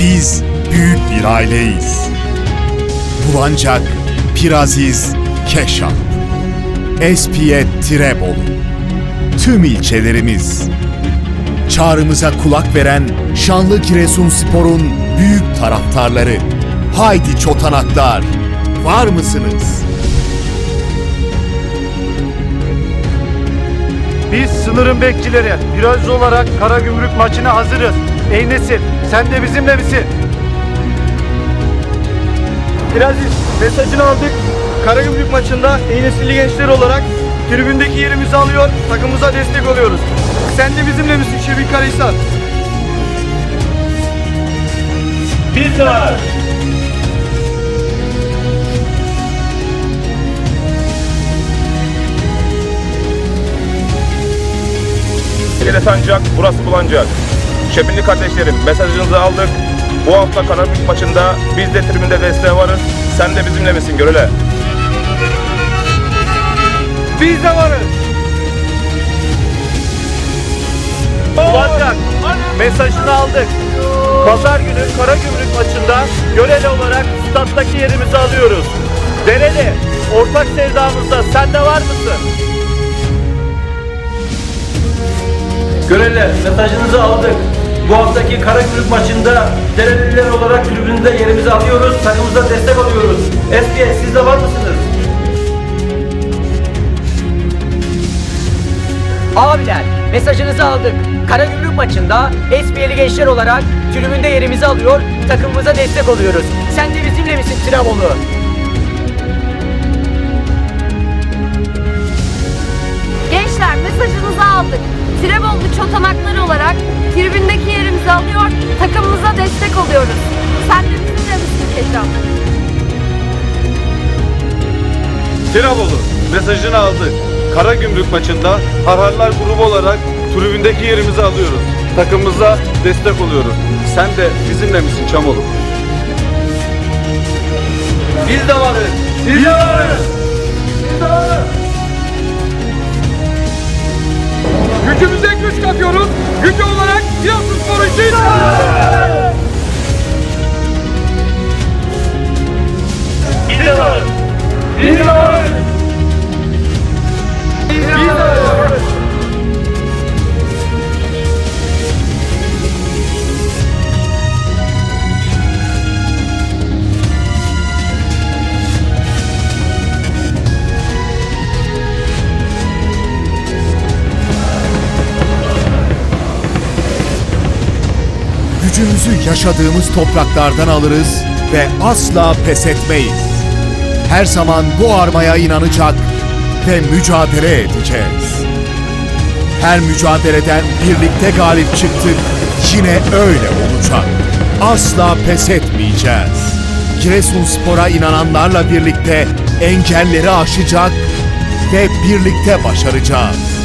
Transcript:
Biz büyük bir aileyiz. Bulancak, Piraziz, Keşan. Espiye Tirebolu. Tüm ilçelerimiz. Çağrımıza kulak veren şanlı Giresunspor'un büyük taraftarları. Haydi çotanaklar, var mısınız? Biz sınırın bekçileri biraz olarak Karagümrük maçına hazırız. Ey sen de bizimle misin? Biraziz mesajını aldık. Karagümrük maçında Ey Nesilli gençler olarak tribündeki yerimizi alıyor, takımımıza destek oluyoruz. Sen de bizimle misin Şevik Karahisar? Biz de var. Yine sancak, burası bulanacak. Şebinli kardeşlerim mesajınızı aldık. Bu hafta Karabük maçında biz de tribünde desteğe varız. Sen de bizimle misin Görele? Biz de varız. Bulancak mesajını aldık. Pazar günü Karagümrük maçında göreli olarak stat'taki yerimizi alıyoruz. Dereli, ortak sevdamızda sen de var mısın? Görevler mesajınızı aldık. Bu haftaki Karagümrük maçında Dereliler olarak tribünde yerimizi alıyoruz. Takımımıza destek oluyoruz. SPS siz de var mısınız? Abiler mesajınızı aldık. Karagümrük maçında SPL'i gençler olarak tribünde yerimizi alıyor, takımımıza destek oluyoruz. Sen de bizimle misin Tiramolu? Gençler mesajınızı aldık. Tirebollu çotanakları olarak yerimizi alıyor, takımımıza destek oluyoruz. Sen de bizimle misin Keşan? Tiravolu mesajını aldık. Karagümrük maçında Harharlar grubu olarak tribündeki yerimizi alıyoruz. Takımımıza destek oluyoruz. Sen de bizimle misin Çamolu? Biz de varız. Biz de varız. Gücümüzü yaşadığımız topraklardan alırız ve asla pes etmeyiz. Her zaman bu armaya inanacak ve mücadele edeceğiz. Her mücadeleden birlikte galip çıktık, yine öyle olacak. Asla pes etmeyeceğiz. Giresunspor'a inananlarla birlikte engelleri aşacak ve birlikte başaracağız.